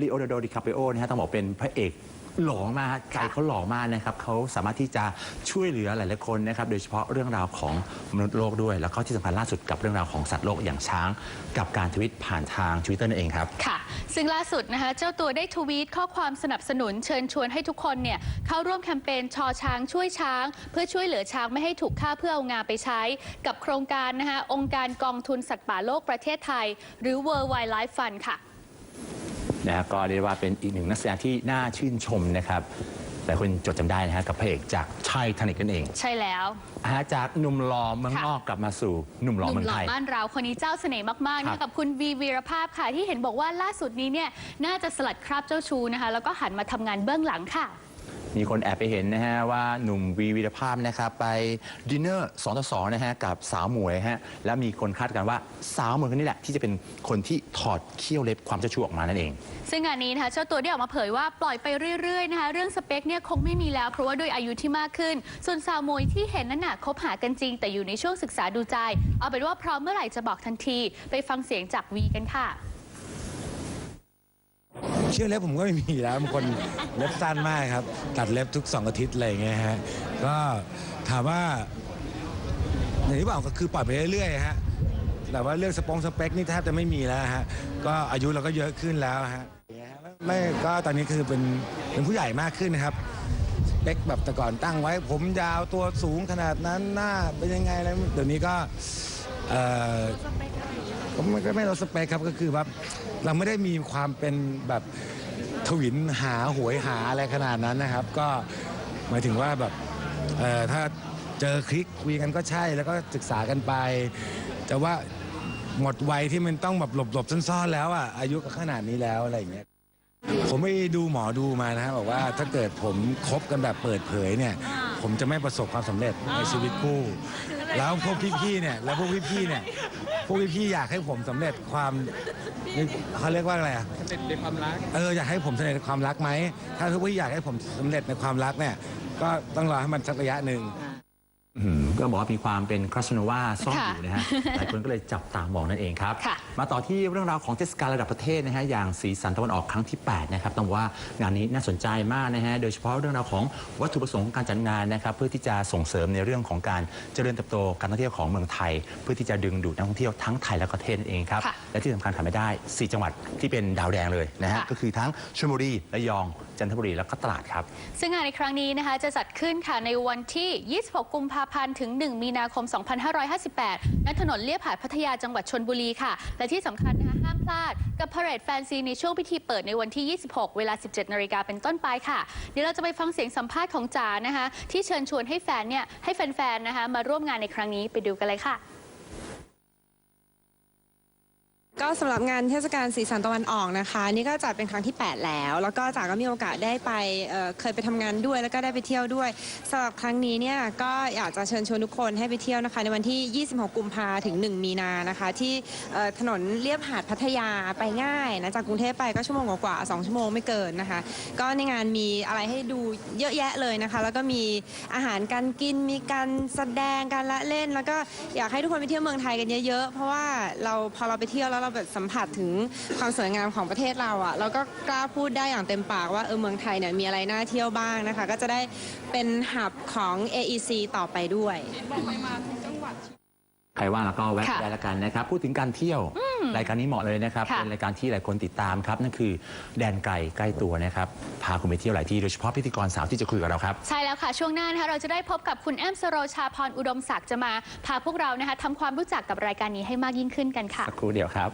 ลีโอนาร์โดดิคาปิโอนะฮะต้องบอกเป็นพระเอกหล่อมากใจเขาหล่อมากนะครับเขาสามารถที่จะช่วยเหลือหลายๆคนนะครับ โดยเฉพาะเรื่องราวของมนุษย์โลกด้วย แล้วก็ที่สำคัญล่าสุดกับเรื่องราวของสัตว์โลกอย่างช้าง กับการทวิตผ่านทางทวิตเตอร์นั่นเองครับ ค่ะ ซึ่งล่าสุดนะคะ เจ้าตัวได้ทวีตข้อความสนับสนุนเชิญชวนให้ทุกคนเนี่ยเข้าร่วมแคมเปญชอช้างช่วยช้าง เพื่อช่วยเหลือช้างไม่ให้ถูกฆ่าเพื่อเอางาไปใช้ กับโครงการนะคะองค์การกองทุนสัตว์ป่าโลกประเทศไทย หรือ World Wildlife Fund ค่ะ นะฮะก็เรียกว่าเป็นอีกหนึ่งนักแสดงที่น่าชื่นชมนะครับหลายคนจดจำได้นะฮะกับพระเอกจากไททานิกนั่นเองใช่แล้วอาฮะจากหนุ่มหล่อเมืองค่ะนอกกลับมาสู่หนุ่มหล่อหนุ่เมืมองหล่ไทอย บ้านเราคนนี้เจ้าเสน่ห์มากๆครันะบกับคุณวีวีรภาพค่ะที่เห็นบอกว่าล่าสุดนี้เนี่ยน่าจะสลัดคราบเจ้าชูนะคะ แล้วก็หันมาทำงานเบื้องหลังค่ะ มีคนแอบไปเห็นนะฮะว่าหนุ่มวีวีรภาพนะครับไปดินเนอร์สองต่อสองนะฮะกับสาวหมวยฮะแล้วมีคนคาดกันว่าสาวหมวยคนนี้แหละ ที่จะเป็นคนที่ถอดเขี้ยวเล็บความเจ้าชู้ออกมานั่นเอง ซึ่งงานนี้นะคะเจ้าตัวได้ออกมาเผยว่าปล่อยไปเรื่อยๆนะคะเรื่องสเปคเนี่ยคงไม่มีแล้ว เพราะว่าด้วยอายุที่มากขึ้น ส่วนสาวหมวยที่เห็นนั้นน่ะคบหากันจริง แต่อยู่ในช่วงศึกษาดูใจ เอาเป็นว่าพร้อมเมื่อไหร่จะบอกทันที ไปฟังเสียงจากวีกันค่ะ เชื่อเล็บผมก็ไม่มีแล้วบางคนเล็บสั้นมากครับ ตัดเล็บทุกสองอาทิตย์อะไรอย่างเงี้ยฮะก็ถามว่าอย่างที่บอกก็คือปล่อยไปเรื่อยๆฮะแต่ว่าเรื่องสปงสเปคนี่แทบจะไม่มีแล้วฮะก็อายุเราก็เยอะขึ้นแล้วฮะไม่ก็ตอนนี้คือเป็นเป็นผู้ใหญ่มากขึ้นนะครับเปคแบบแต่ก่อนตั้งไว้ ผมยาวตัวสูงขนาดนั้นหน้าเป็นยังไงแล้วเดี๋ยวนี้ก็เอ่อ ก็ไม่ก็ไม่เราสเปคครับก็คือว่าเราไม่ได้มีความเป็นแบบทวินหาหวยหาอะไรขนาดนั้นนะครับ ก็หมายถึงว่าแบบเอ่อถ้าเจอคลิกคุยกันก็ใช่แล้วก็ศึกษากันไป แต่ว่าหมดวัยที่มันต้องแบบหลบหลบๆซ่อนๆแล้วอะอายุก็ขนาดนี้แล้วอะไรอย่างเงี้ยผมไปดูหมอดูมานะบอกว่าถ้าเกิดผมคบกันแบบเปิดเผยเนี่ย ผมจะไม่ประสบความสำเร็จในชีวิตคู่ แล้วพวกพี่ๆเนี่ยแล้วพวกพี่ๆเนี่ยพวกพี่ๆอยากให้ผมสำเร็จความเขาเรียกว่าอะไรอะสำเร็จในความรัก เอออยากให้ผมสำเร็จในความรักไหม ถ้าทุกพี่อยากให้ผมสำเร็จในความรักเนี่ย ก็ต้องรอให้มันสักระยะหนึ่ง อืมก็บอกว่ามีความเป็นครัสโนวาซ่อนอค่ะยู่นะฮะหลายคนก็เลยจับตามองนั่นเองครับค่ะมาต่อที่เรื่องราวของเทศกาลระดับประเทศนะฮะอย่างสีสันตะวันออกครั้งที่ 8 นะครับต้องบอกว่างานนี้น่าสนใจมากนะฮะโดยเฉพาะเรื่องราวของวัตถุประสงค์ของการจัดงานนะครับเพื่อที่จะส่งเสริมในเรื่องของการเจริญเติบโตการท่องเที่ยวของเมืองไทย เพื่อที่จะดึงดูดนักท่องเที่ยวทั้งไทยและประเทศนั่นเองครับค่ะและที่สำคัญขาดไม่ได้ 4 จังหวัดที่เป็นดาวแดงเลยนะฮะค่ะก็คือทั้งชลบุรีระยองจันทบุรีแล้วก็ตราดครับซึ่งงานในครั้งนี้นะคะจะจัดขึ้นค่ะในวันที่ 26 กุมภาพันธ์ถึงึง 1 มีนาคม 2558 ณ ถนนเลียบหาดพัทยาจังหวัดชนบุรีค่ะ และที่สำคัญนะคะห้ามพลาด กับพาเรดแฟนซีในช่วงพิธีเปิดในวันที่ 26 เวลา 17 นาฬิกาเป็นต้นไปค่ะ เดี๋ยวเราจะไปฟังเสียงสัมภาษณ์ของจ๋านะคะ ที่เชิญชวนให้แฟนเนี่ยให้แฟนๆนะคะมาร่วมงานในครั้งนี้ไปดูกันเลยค่ะ ก็สำหรับงานเทศกาลสีสันตะวันออกนะคะ นี่ก็จัดเป็นครั้งที่ 8 แล้ว แล้วก็จากก็มีโอกาสได้ไปเอ่อเคยไปทำงานด้วยแล้วก็ได้ไปเที่ยวด้วยสำหรับครั้งนี้เนี่ยก็อยากจะเชิญชวนทุกคนให้ไปเที่ยวนะคะ ในวันที่ 26 กุมภาถึง 1 มีนานะคะ ที่เอ่อถนนเลียบหาดพัทยาไปง่ายนะจากกรุงเทพไปก็ชั่วโมงกว่าๆ2ชั่วโมงไม่เกินนะคะ ก็ในงานมีอะไรให้ดูเยอะแยะเลยนะคะ แล้วก็มีอาหารการกินมีการแสดงการละเล่น แล้วก็อยากให้ทุกคนไปเที่ยวเมืองไทยกันเยอะๆเพราะว่าเราพอเราไปเที่ยวแล้วเราแบบสัมผัสถึงความสวยงามของประเทศเราอะ่ะเราก็กล้าพูดได้อย่างเต็มปากว่าเออเมืองไทยเนี่ยมีอะไรน่าเที่ยวบ้างนะคะ ก็จะได้เป็นหับของ AEC ต่อไปด้วย ใครว่างแล้วก็แวะค่ะได้ละกันนะครับพูดถึงการเที่ยวรายการนี้เหมาะเลยนะครับค่ะเป็นรายการที่หลายคนติดตามครับนั่นคือแดนไกลใกล้ตัวนะครับพาคุณไปเที่ยวหลายที่โดยเฉพาะพิธีกรสาวที่จะคุยกับเราครับใช่แล้วค่ะช่วงหน้านะคะเราจะได้พบกับคุณแอมสโรชาพรอุดมศักดิ์จะมา พาพวกเรานะคะทำความรู้จักกับรายการนี้ให้มากยิ่งขึ้นกันค่ะสักครู่เดียวครับ